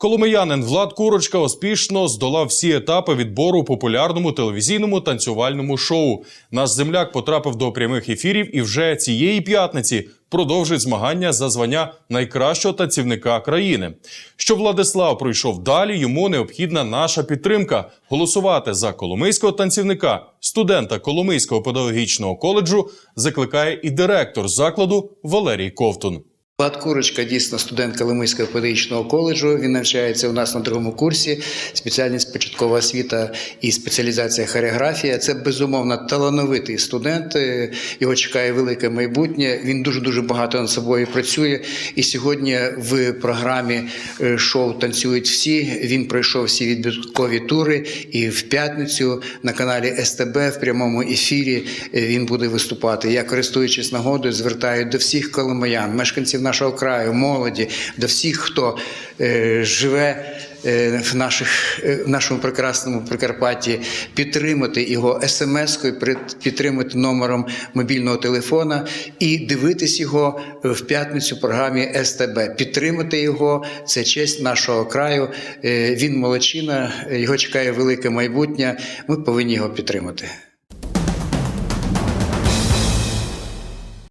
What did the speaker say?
Коломиянин Влад Курочка успішно здолав всі етапи відбору у популярному телевізійному танцювальному шоу. Наш земляк потрапив до прямих ефірів і вже цієї п'ятниці продовжить змагання за звання найкращого танцівника країни. Щоб Владислав пройшов далі, йому необхідна наша підтримка. Голосувати за коломийського танцівника, студента Коломийського педагогічного коледжу закликає і директор закладу Валерій Ковтун. Влад Курочка дійсно студент Калимийського педагогічного коледжу. Він навчається у нас на другому курсі. Спеціальність початкова освіта і спеціалізація хореографія. Це безумовно талановитий студент. Його чекає велике майбутнє. Він дуже дуже багато над собою працює. І сьогодні в програмі е, шоу танцюють всі. Він пройшов всі відбіркові тури. І в п'ятницю на каналі СТБ в прямому ефірі е, він буде виступати. Я користуючись нагодою, звертаю до всіх коломиян, мешканців нашого краю, молоді, до всіх, хто е, живе. е, В наших е, в нашому прекрасному Прикарпатті підтримати його смс-кою, підтримати номером мобільного телефона і дивитись його в п'ятницю в програмі СТБ. Підтримати його це честь нашого краю. Він молодчина, його чекає велике майбутнє. Ми повинні його підтримати.